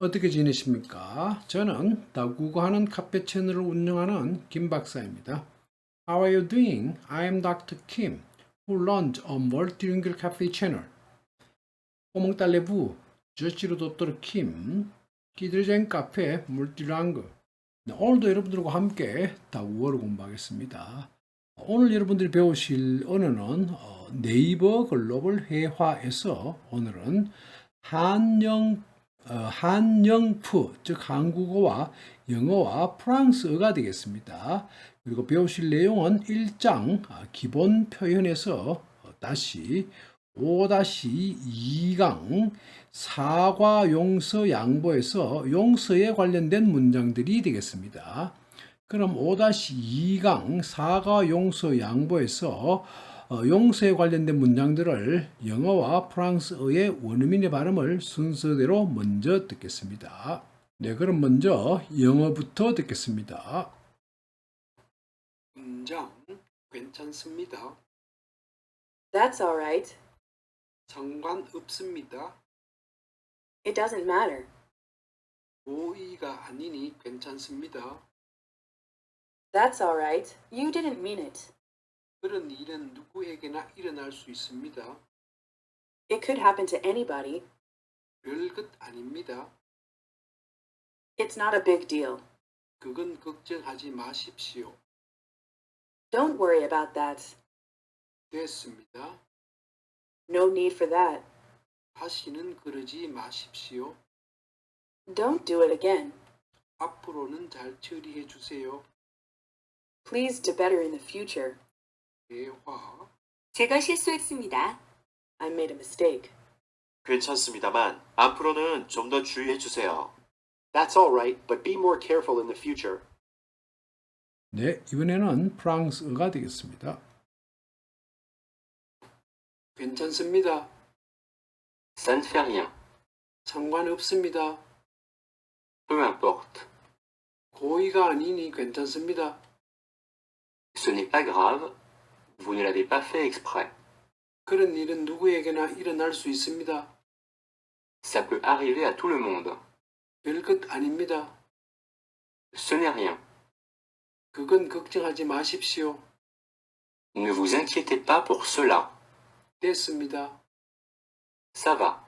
어떻게 지내십니까? 저는 다국어하는 카페 채널을 운영하는 김 박사입니다. How are you doing? I am Dr. Kim, who runs a multilingual cafe channel. 꼬몽달래부, 저치로 도토르 킴, 기들쟁 카페 물티랑그. 네, 오늘도 여러분들과 함께 다국어를 공부하겠습니다. 오늘 여러분들이 배우실 언어는 어, 네이버 글로벌 회화에서 오늘은 한영 어, 한영프 즉 한국어와 영어와 프랑스어가 되겠습니다. 그리고 배우실 내용은 1장 아, 기본 표현에서 어, 다시 5-2강 사과 용서 양보에서 용서에 관련된 문장들이 되겠습니다. 그럼 5-2강 사과 용서 양보에서 어, 용서에 관련된 문장들을 영어와 프랑스어의 원어민의 발음을 순서대로 먼저 듣겠습니다. 네, 그럼 먼저 영어부터 듣겠습니다. 문장 괜찮습니다. That's all right. 상관없습니다. It doesn't matter. 고의가 아니니 괜찮습니다. That's all right. You didn't mean it. 그런 일은 누구에게나 일어날 수 있습니다. It could happen to anybody. 별것 아닙니다. It's not a big deal. 그건 걱정하지 마십시오. Don't worry about that. 됐습니다. No need for that. 다시는 그러지 마십시오. Don't do it again. 앞으로는 잘 처리해 주세요. Please do better in the future. 대화. 제가 실수했습니다. I made a mistake. 괜찮습니다만 앞으로는 좀 더 주의해 주세요. That's all right, but be more careful in the future. 네, 이번에는 프랑스어가 되겠습니다. 괜찮습니다. Ça ne fait rien. 상관없습니다. Peu importe. 고의가 아니니 괜찮습니다. Ce n'est pas grave. Vous ne l'avez pas fait exprès. 그런 일은 누구에게나 일어날 수 있습니다. Ça peut arriver à tout le monde. 별것 아닙니다. Ce n'est rien. 그건 걱정하지 마십시오. Ne vous inquiétez pas pour cela. 됐습니다. Ça va.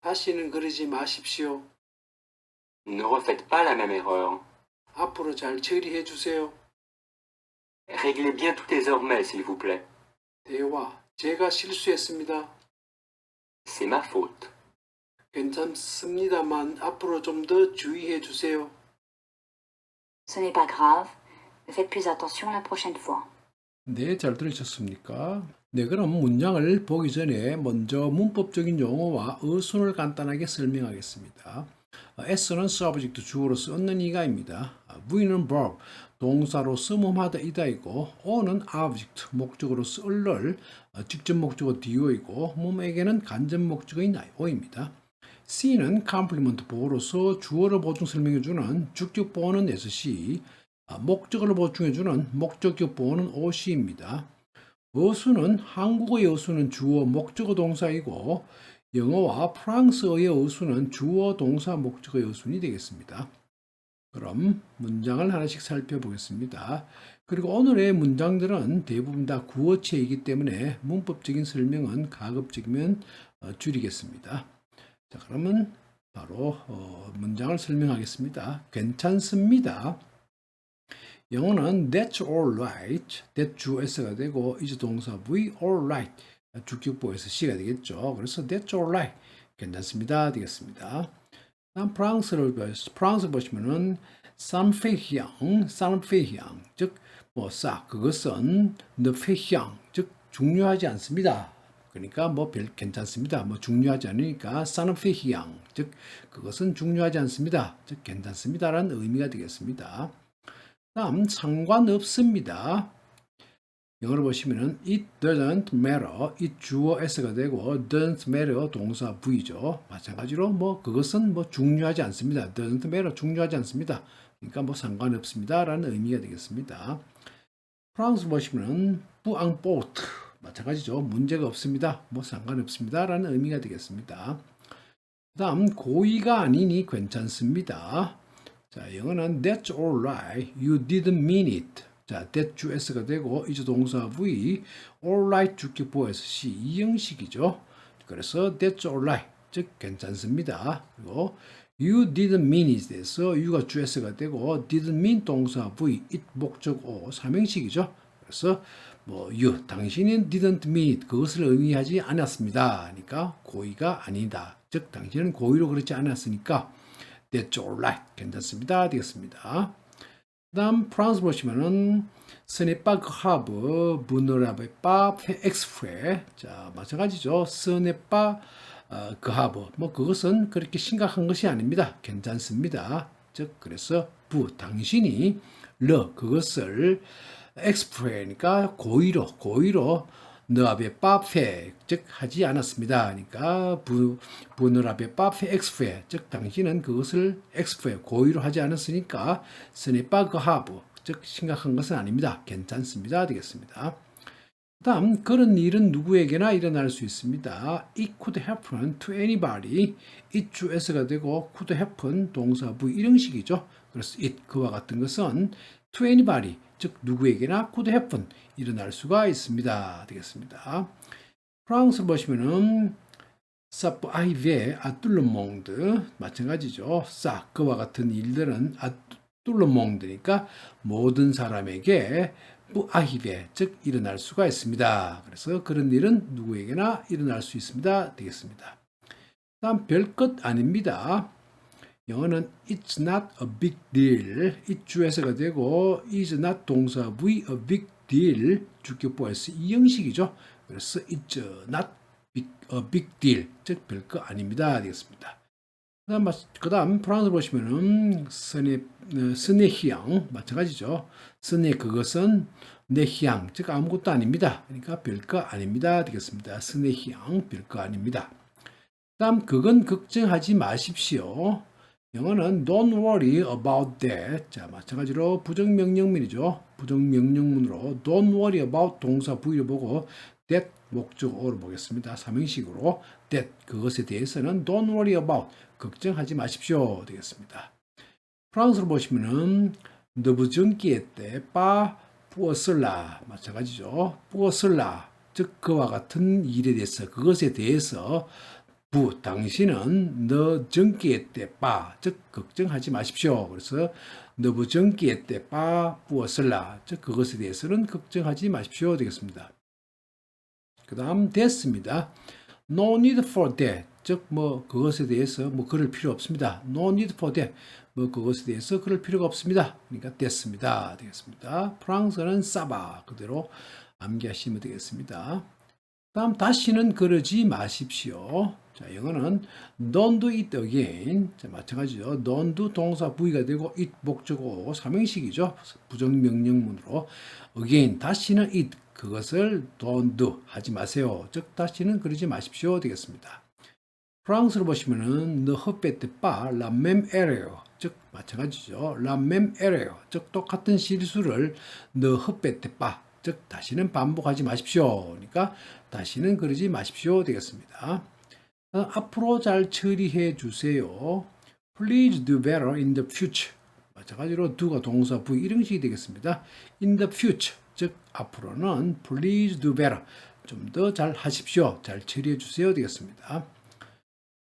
다시는 그러지 마십시오. Ne refaites pas la même erreur. 앞으로 잘 처리해 주세요. Réglez bien tout désormais, s'il vous plaît. 대화. 제가 실수했습니다. C'est ma faute. 괜찮습니다만 앞으로 좀 더 주의해 주세요. Ce n'est pas grave, mais faites plus attention la prochaine fois. 네, 잘 들으셨습니까? 네, 그럼 문장을 보기 전에 먼저 문법적인 용어와 어순을 간단하게 설명하겠습니다. 어, S는 subject 주어로서 얻는 이가입니다. 아, V는 verb 동사로서 몸하다 이다이고 O는 object 목적으로서 을를 어, 직접 목적어 do이고 몸에게는 간접 목적어인 o입니다. C는 complement 보호로서 주어를 보충 설명해주는 주격 보호는 SC, 아, 목적어를 보충해주는 목적격 보호는 OC입니다. 어수는 한국어의 어수는 주어 목적어 동사이고 영어와 프랑스어의 어수는 주어 동사 목적어의 어순이 되겠습니다. 그럼 문장을 하나씩 살펴보겠습니다. 그리고 오늘의 문장들은 대부분 다 구어체이기 때문에 문법적인 설명은 가급적이면 어, 줄이겠습니다. 자, 그러면 바로 어, 문장을 설명하겠습니다. 괜찮습니다. 영어는 that's all right, that 주어가 되고 이제 동사 V all right 주격보에서 C가 되겠죠. 그래서 that's all right 괜찮습니다 되겠습니다. 다음 프랑스를 프랑스 보시면은 산페향, 산페향 즉 뭐싹 그것은 너페향 즉 중요하지 않습니다. 그러니까 뭐 별 괜찮습니다. 뭐 중요하지 않으니까 산페향 즉 그것은 중요하지 않습니다. 즉 괜찮습니다라는 의미가 되겠습니다. 다음 상관없습니다. 영어로 보시면은 it doesn't matter. 이 주어 s가 되고 doesn't matter 동사 v죠. 마찬가지로 뭐 그것은 뭐 중요하지 않습니다. doesn't matter 중요하지 않습니다. 그러니까 뭐 상관없습니다라는 의미가 되겠습니다. 프랑스 보시면은 뿌앙포트 마찬가지죠. 문제가 없습니다. 뭐 상관없습니다라는 의미가 되겠습니다. 다음 고의가 아니니 괜찮습니다. 자, 영어는 that's all right. You didn't mean it. 자, that 주 S가 되고 이제 동사 V all right 주격 보에서 C 이 형식이죠. 그래서 that's all right. 즉 괜찮습니다. 그리고 you didn't mean it 에서 you가 주 S가 되고 didn't mean 동사 V it 목적 O 삼형식이죠. 그래서 뭐 you 당신은 didn't mean it 그것을 의미하지 않았습니다. 그러니까 고의가 아니다. 즉 당신은 고의로 그렇지 않았으니까 that's all right 괜찮습니다. 되겠습니다. 다음 프랑스 보시면은 스네빠 그하브 부너라베 빠 엑스프레 자 마찬가지죠. 스네빠 어, 그하브 뭐 그것은 그렇게 심각한 것이 아닙니다. 괜찮습니다. 즉 그래서 부 당신이 러 그것을 엑스프레니까 고의로 고의로 너아베 빠페 즉 하지 않았습니다. 그러니까 부 부너라베 빠페 엑스프레 즉 당신은 그것을 엑스프레 고의로 하지 않았으니까 스네빠 그하브 즉 심각한 것은 아닙니다. 괜찮습니다. 되겠습니다. 다음 그런 일은 누구에게나 일어날 수 있습니다. It could happen to anybody. it 주 S가 되고 could happen 동사 V 일형식이죠. 그래서 it 그와 같은 것은 to anybody 즉 누구에게나 could 일어날 수가 있습니다. 되겠습니다. 프랑스 보시면은 사프 아이베 아툴르몽드 마찬가지죠. 싹 그와 같은 일들은 아툴르몽드니까 모든 사람에게 아히베 즉 일어날 수가 있습니다. 그래서 그런 일은 누구에게나 일어날 수 있습니다. 되겠습니다. 다음 별것 아닙니다. 영어는 it's not a big deal. it 주에서가 되고 is not 동사 V a big deal 주격보에서 이 형식이죠. 그래서 it's not big, a big deal 즉 별거 아닙니다. 되겠습니다. 그다음 그다음 프랑스 보시면은 스네 스네히앙 마찬가지죠. 스네 그것은 내히앙 즉 아무것도 아닙니다. 그러니까 별거 아닙니다. 되겠습니다. 스네히앙 별거 아닙니다. 다음 그건 걱정하지 마십시오. 영어는 don't worry about that. 자, 마찬가지로 부정명령문이죠. 부정명령문으로 don't worry about 동사 V를 보고 that 목적어를 보겠습니다. 삼형식으로 that 그것에 대해서는 don't worry about 걱정하지 마십시오 되겠습니다. 프랑스로 보시면은 너부정기에 때빠 부어슬라 마찬가지죠. 부어슬라 즉 그와 같은 일에 대해서 그것에 대해서 부 당신은 너 정기에 때빠 즉 걱정하지 마십시오. 그래서 너부 정기에 때빠 부어슬라 즉 그것에 대해서는 걱정하지 마십시오 되겠습니다. 그 다음 됐습니다. No need for that. 즉, 뭐, 그것에 대해서 뭐, 그럴 필요 없습니다. No need for that. 뭐, 그것에 대해서 그럴 필요가 없습니다. 그러니까 됐습니다. 되겠습니다. 프랑스어는 사바. 그대로 암기하시면 되겠습니다. 다음, 다시는 그러지 마십시오. 자, 영어는 don't do it again. 자, 마찬가지죠. don't do 동사 V가 되고 it 목적어 삼형식이죠. 부정명령문으로. again, 다시는 it. 그것을 don't do 하지 마세요. 즉 다시는 그러지 마십시오 되겠습니다. 프랑스로 보시면은 the 헛베트 바 라맴 에레요 즉 마찬가지죠. 라맴 에레요 즉 똑같은 실수를 the 헛베트 바즉 다시는 반복하지 마십시오. 그러니까 다시는 그러지 마십시오 되겠습니다. 어, 앞으로 잘 처리해 주세요. Please do better in the future. 마찬가지로 do가 동사 V 일형식이 되겠습니다. In the future 즉 앞으로는 please do better 좀 더 잘 하십시오. 잘 처리해 주세요 되겠습니다.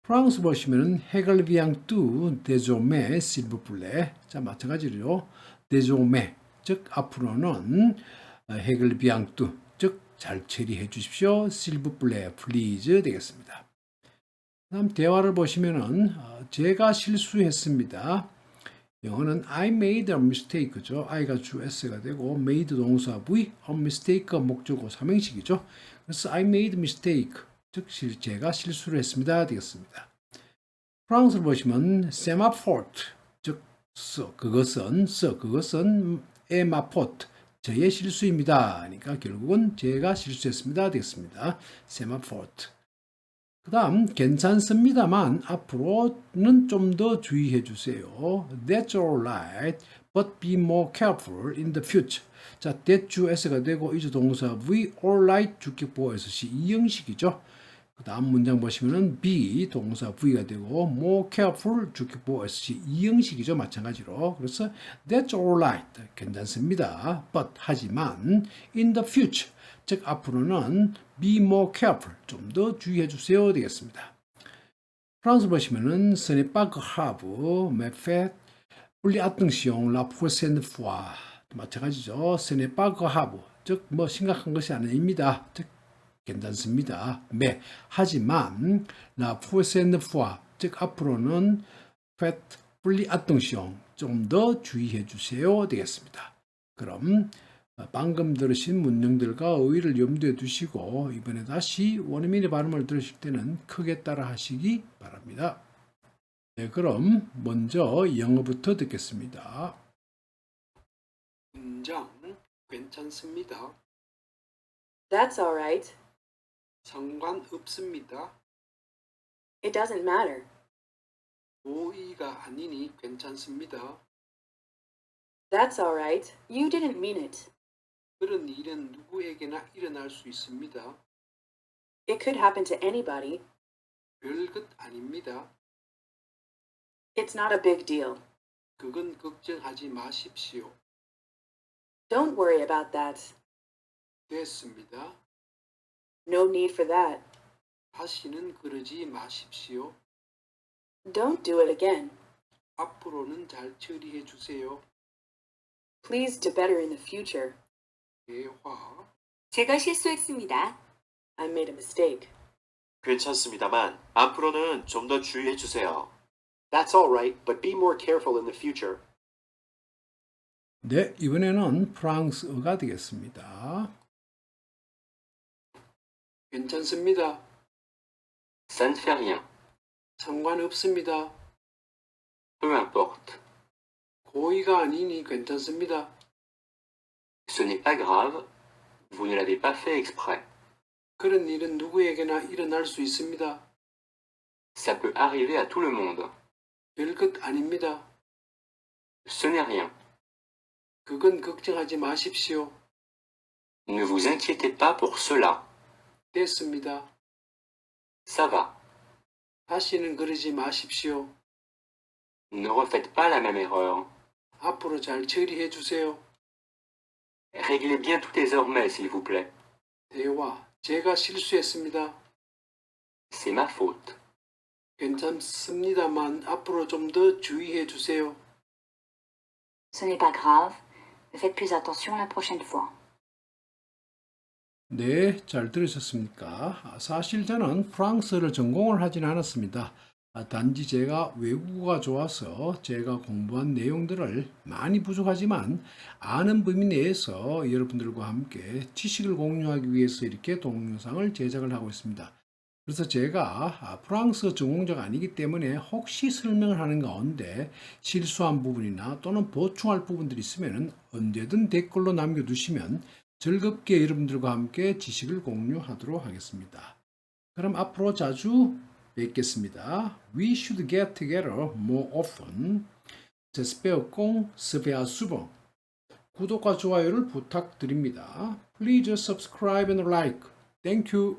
프랑스 보시면은 해글 비앙 뚜 vous plaît 자 마찬가지로 désormais 즉 앞으로는 해글 비앙 뚜 즉 잘 처리해 주십시오. plaît please 되겠습니다. 다음 대화를 보시면은 어, 제가 실수했습니다. 영어는 I made a mistake죠. I가 주 S가 되고 made 동사 V, a mistake 목적어 삼형식이죠. 그래서 I made mistake, 즉 실, 제가 실수를 했습니다. 되겠습니다. 프랑스를 보시면 semaphore, 즉 서, 그것은 서, 그것은 에마포트, 저의 실수입니다. 그러니까 결국은 제가 실수했습니다. 되겠습니다. semaphore. 그 다음 괜찮습니다만 앞으로는 좀 더 주의해 주세요. That's all right, but be more careful in the future. 자, that 주 S가 되고 이제 동사 V all right 주격 보호에서 시 이 형식이죠. 그 다음 문장 보시면은 be 동사 V가 되고 more careful 주격보 SC 이 형식이죠 마찬가지로 그래서 that's alright 괜찮습니다 but 하지만 in the future 즉 앞으로는 be more careful 좀 더 주의해 주세요 되겠습니다 프랑스 보시면은 ce n'est pas grave mais faites plus attention la prochaine fois 마찬가지죠 ce n'est pas grave 즉 뭐 심각한 것이 아닙니다 즉 괜찮습니다. 네. 하지만 la prochaine 즉 앞으로는 faites plus attention 좀 더 주의해 주세요 되겠습니다. 그럼 어, 방금 들으신 문장들과 어휘를 염두에 두시고 이번에 다시 원어민의 발음을 들으실 때는 크게 따라 하시기 바랍니다. 네, 그럼 먼저 영어부터 듣겠습니다. 문장 괜찮습니다. That's all right. 상관없습니다. It doesn't matter. 오이가 아니니 괜찮습니다. That's all right. You didn't mean it. 그런 일은 누구에게나 일어날 수 있습니다. It could happen to anybody. 별것 아닙니다. It's not a big deal. 그건 걱정하지 마십시오. Don't worry about that. 됐습니다. No need for that. 다시는 그러지 마십시오. Don't do it again. 앞으로는 잘 처리해 주세요. Please do better in the future. 대화. 제가 실수했습니다. I made a mistake. 괜찮습니다만 앞으로는 좀 더 주의해 주세요. That's all right, but be more careful in the future. 네, 이번에는 프랑스어가 되겠습니다. 괜찮습니다. Ça ne fait rien. 상관없습니다. Peu importe. 고의가 아니니 괜찮습니다. Ce n'est pas grave. Vous ne l'avez pas fait exprès. 그런 일은 누구에게나 일어날 수 있습니다. Ça peut arriver à tout le monde. 별것 아닙니다. Ce n'est rien. 그건 걱정하지 마십시오. Ne vous inquiétez pas pour cela. 됐습니다. Ça va. 다시는 그러지 마십시오. Ne refaites pas la même erreur. 앞으로 잘 처리해 주세요. Réglez bien tout désormais, s'il vous plaît. 대화. 제가 실수했습니다. C'est ma faute. 괜찮습니다만 앞으로 좀 더 주의해 주세요. Ce n'est pas grave. Mais faites plus attention la prochaine fois. 네, 잘 들으셨습니까? 아, 사실 저는 프랑스를 전공을 하진 않았습니다. 아, 단지 제가 외국어가 좋아서 제가 공부한 내용들을 많이 부족하지만 아는 범위 내에서 여러분들과 함께 지식을 공유하기 위해서 이렇게 동영상을 제작을 하고 있습니다. 그래서 제가 아, 프랑스 전공자가 아니기 때문에 혹시 설명을 하는 가운데 실수한 부분이나 또는 보충할 부분들이 있으면 언제든 댓글로 남겨두시면 즐겁게 여러분들과 함께 지식을 공유하도록 하겠습니다. 그럼 앞으로 자주 뵙겠습니다. We should get together more often. J'espère qu'on se verra souvent. 구독과 좋아요를 부탁드립니다. Please subscribe and like. Thank you.